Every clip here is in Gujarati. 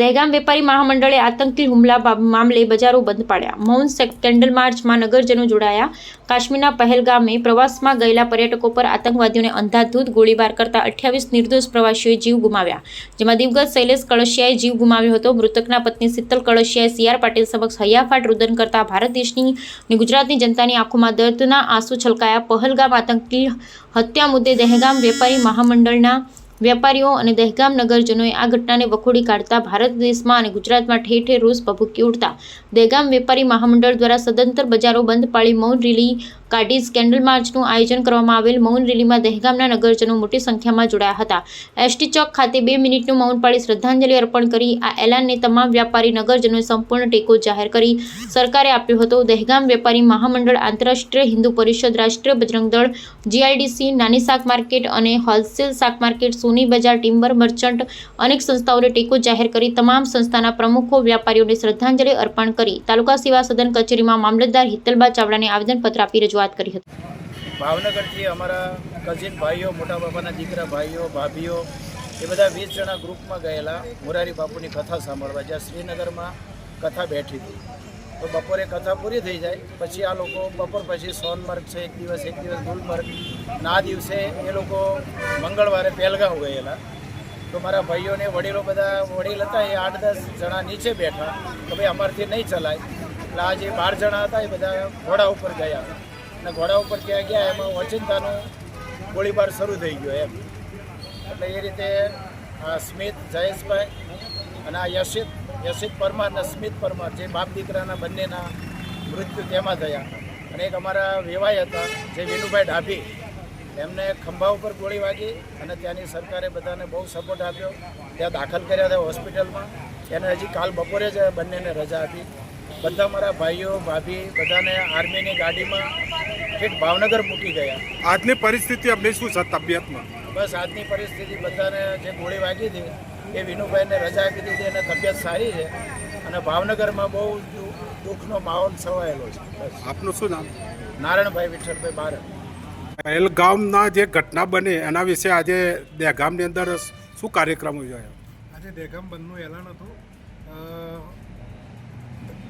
દહેગામ વેપારી મહામંડળે આતંકી હુમલા મામલે બજારો બંધ પાડ્યા. મૌન કેન્ડલ માર્ચમાં નગરજનો જોડાયા. કાશ્મીરના પહેલગામે પ્રવાસમાં ગયેલા પર્યટકો પર આતંકવાદીઓને અંધાધૂત ગોળીબાર કરતા અઠ્યાવીસ નિર્દોષ પ્રવાસીઓએ જીવ ગુમાવ્યા. જેમાં દિવગત શૈલેષ કળશિયાએ જીવ ગુમાવ્યો હતો. મૃતકના પત્ની શીતલ કળશિયાએ સીઆર પાટીલ સમક્ષ હૈયાફાટ રુદન કરતા ભારત દેશની અને ગુજરાતની જનતાની આંખોમાં દર્દના આંસુ છલકાયા. પહલગામ આતંકી હત્યા મુદ્દે દહેગામ વેપારી મહામંડળના વેપારીઓ અને દહેગામ નગરજનોએ આ ઘટનાને વખોડી કાઢતા ભારત દેશમાં અને ગુજરાતમાં ઠેર ઠેર રોષ ભભૂકી ઉઠતા. દહેગામ વેપારી મહામંડળ દ્વારા સદંતર બજારો બંધ પાળી મૌન રેલી કાઢી કેન્ડલ માર્ચનું આયોજન કરવામાં આવેલ. મૌન રેલીમાં દહેગામના નગરજનો મોટી સંખ્યામાં જોડાયા હતા. એસટી ચોક ખાતે બે મિનિટનું મૌન પાળી શ્રદ્ધાંજલિ અર્પણ કરી આ એલાનને તમામ વ્યાપારી નગરજનોએ સંપૂર્ણ ટેકો જાહેર કરી સરકારે આપ્યો હતો. દહેગામ વેપારી મહામંડળ આંતરરાષ્ટ્રીય હિન્દુ પરિષદ રાષ્ટ્રીય બજરંગ દળ, જીઆઈડીસી, નાની શાક માર્કેટ અને હોલસેલ શાક માર્કેટ, સોની બજાર, ટિમ્બર મર્ચન્ટ અનેક સંસ્થાઓને ટેકો જાહેર કરી તમામ સંસ્થાના પ્રમુખો, વ્યાપારીઓને શ્રદ્ધાંજલિ અર્પણ કરી. તાલુકા સેવા સદન કચેરીમાં મામલતદાર હિતલબા ચાવડાને આવેદનપત્ર આપી રજૂઆત કરી હતી. ભાવનગરથી અમારા કઝિન ભાઈઓ, મોટા બાપાના દીકરા ભાઈઓ, ભાભીઓ, એ બધા વીસ જણા ગ્રુપમાં ગયેલા મોરારી બાપુની કથા સાંભળવા, જ્યાં શ્રીનગરમાં કથા બેઠી હતી. તો બપોરે કથા પૂરી થઈ જાય, પછી આ લોકો બપોર પછી સોનમર્ગ છે, એક દિવસ એક દિવસ ગુલમર્ગ ના દિવસે એ લોકો મંગળવારે પહેલગામ ગયેલા. તો મારા ભાઈઓને વડીલો બધા, વડીલ હતા એ આઠ દસ જણા નીચે બેઠા તો ભાઈ અમારથી નહીં ચલાય. એટલે આ જે બાર જણા હતા એ બધા ઘોડા ઉપર ગયા. અને ઘોડા ઉપર ત્યાં ગયા, એમાં ઓચિંતાનો ગોળીબાર શરૂ થઈ ગયો એમ. એટલે એ રીતે આ સ્મિત, જયેશભાઈ અને આ યશિત યશિત પરમાર અને સ્મિત પરમાર, જે બાપ દીકરાના બંનેના મૃત્યુ તેમાં થયા. અને એક અમારા વેવાઈ હતા, જે વિનુભાઈ ઢાભી, એમને ખંભા ઉપર ગોળી વાગી અને ત્યાંની સરકારે બધાને બહુ સપોર્ટ આપ્યો. ત્યાં દાખલ કર્યા હતા હોસ્પિટલમાં. એને હજી કાલ બપોરે જ બંનેને રજા આપી. બધા મારા ભાઈઓ ભાભી બધાને આર્મીની ગાડીમાં ઠીક ભાવનગર મૂકી ગયા. આજની પરિસ્થિતિ અમને શું છે તબિયતમાં? બસ આજની પરિસ્થિતિ બધાને જે ગોળી વાગી હતી એ વિનુભાઈને રજા આપી દીધી અને તબિયત સારી છે અને ભાવનગરમાં બહુ દુઃખનો માહોલ છવાયેલો છે. બસ. આપનું શું નામ? નારાયણભાઈ વિઠ્ઠલભાઈ બારડ. પહેલગામના જે ઘટના બની એના વિશે આજે દહેગામની અંદર શું કાર્યક્રમ યોજાયો? આજે દહેગામ બંધનું એલાન હતું.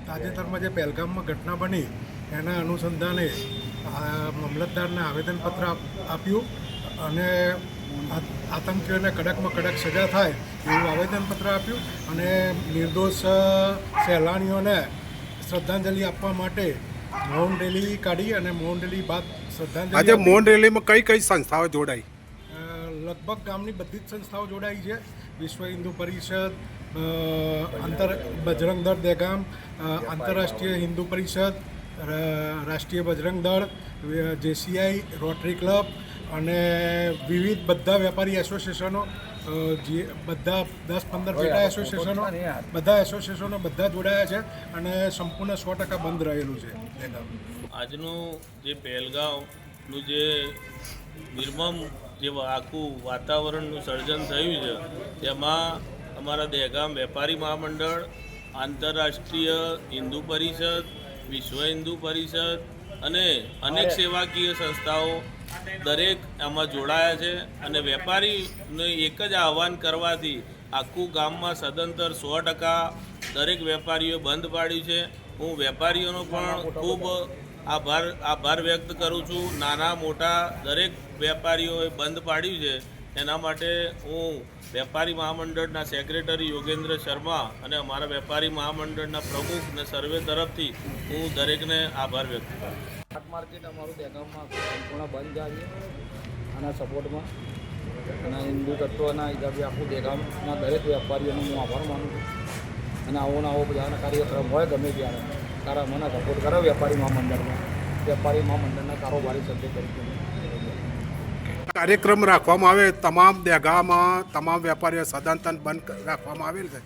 તાજેતરમાં જે પહેલગામમાં ઘટના બની એના અનુસંધાને મામલતદારને આવેદનપત્ર આપ્યું અને આતંકીઓને કડકમાં કડક સજા થાય એવું આવેદનપત્ર આપ્યું અને નિર્દોષ સહેલાણીઓને શ્રદ્ધાંજલિ આપવા માટે મૌન રેલી કાઢી અને મૌન રેલી બાદ શ્રદ્ધાંજલિ આજે. મૌન રેલીમાં કઈ કઈ સંસ્થાઓ જોડાઈ લગભગ ગામની બધી જ સંસ્થાઓ જોડાઈ છે વિશ્વ હિન્દુ પરિષદ આંતર બજરંગ દળ દહેગામ આંતરરાષ્ટ્રીય હિન્દુ પરિષદ રાષ્ટ્રીય બજરંગ દળ જેસીઆઈ રોટરી ક્લબ અને વિવિધ બધા વેપારી એસોસિએશનો જે બધા દસ પંદર જેટલા એસોસિએશનો બધા એસોસિએશનો બધા જોડાયા છે અને સંપૂર્ણ સો ટકા બંધ રહેલું છે આજનું જે પહેલગાંવનું જે નિર્મમ જે આખું વાતાવરણનું સર્જન થયું છે તેમાં અમારા દહેગામ વેપારી મહામંડળ, આંતરરાષ્ટ્રીય હિન્દુ પરિષદ, વિશ્વ હિન્દુ પરિષદ અને અનેક સેવાકીય સંસ્થાઓ દરેક આમાં જોડાયા છે અને વેપારીને એક જ આહવાન કરવાથી આખું ગામમાં સદંતર સો ટકા દરેક વેપારીઓ બંધ પાડ્યું છે. હું વેપારીઓનો પણ ખૂબ આભાર આભાર વ્યક્ત કરું છું. નાના મોટા દરેક વેપારીઓએ બંધ પાડ્યું છે. એના માટે હું વેપારી મહામંડળના સેક્રેટરી યોગેન્દ્ર શર્મા અને અમારા વેપારી મહામંડળના પ્રમુખ અને સર્વે તરફથી હું દરેકને આભાર વ્યક્ત કરું. શાક માર્કેટ અમારું દહેગામમાં સંપૂર્ણ બંધ જાય આના સપોર્ટમાં. અને હિન્દુ તત્વના હિસાબે આખું દહેગામના દરેક વેપારીઓનો હું આભાર માનું છું. અને આવો ને આવો બધાના કાર્યક્રમ હોય ગમે ત્યારે, તારા મને સપોર્ટ કરે વેપારી મહામંડળમાં. વેપારી મહામંડળના કારોબારી સભ્ય તરીકે. કાર્યક્રમ રાખવામાં આવે તમામ દેગામાં તમામ વેપારીઓ સદંતન બંધ રાખવામાં આવેલ છે.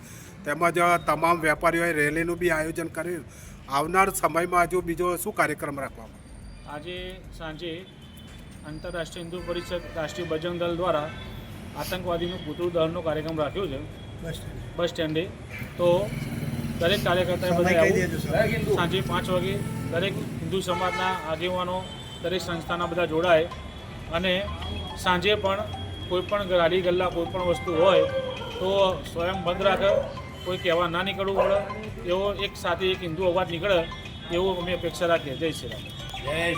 તેમજ તમામ વેપારીઓએ રેલીનું બી આયોજન કર્યું. આવનાર સમયમાં હજુ બીજો શું કાર્યક્રમ રાખવામાં આજે સાંજે આંતરરાષ્ટ્રીય હિન્દુ પરિષદ રાષ્ટ્રીય બજરંગ દળ દ્વારા આતંકવાદીનું પૂતળું દહનનો કાર્યક્રમ રાખ્યો છે. બસ સ્ટેન્ડે. તો દરેક કાર્યકર્તાએ બધા સાંજે પાંચ વાગે દરેક હિન્દુ સમાજના આગેવાનો દરેક સંસ્થાના બધા જોડાય. અને સાંજે પણ કોઈપણ ગાડી ગલ્લા કોઈ પણ વસ્તુ હોય તો સ્વયં બંધ રાખે. કોઈ કહેવા ના નીકળવું પડે. એવો એક સાથે એક હિન્દુ અવાજ નીકળે, એવું અમે અપેક્ષા રાખીએ. જય શ્રી રામ.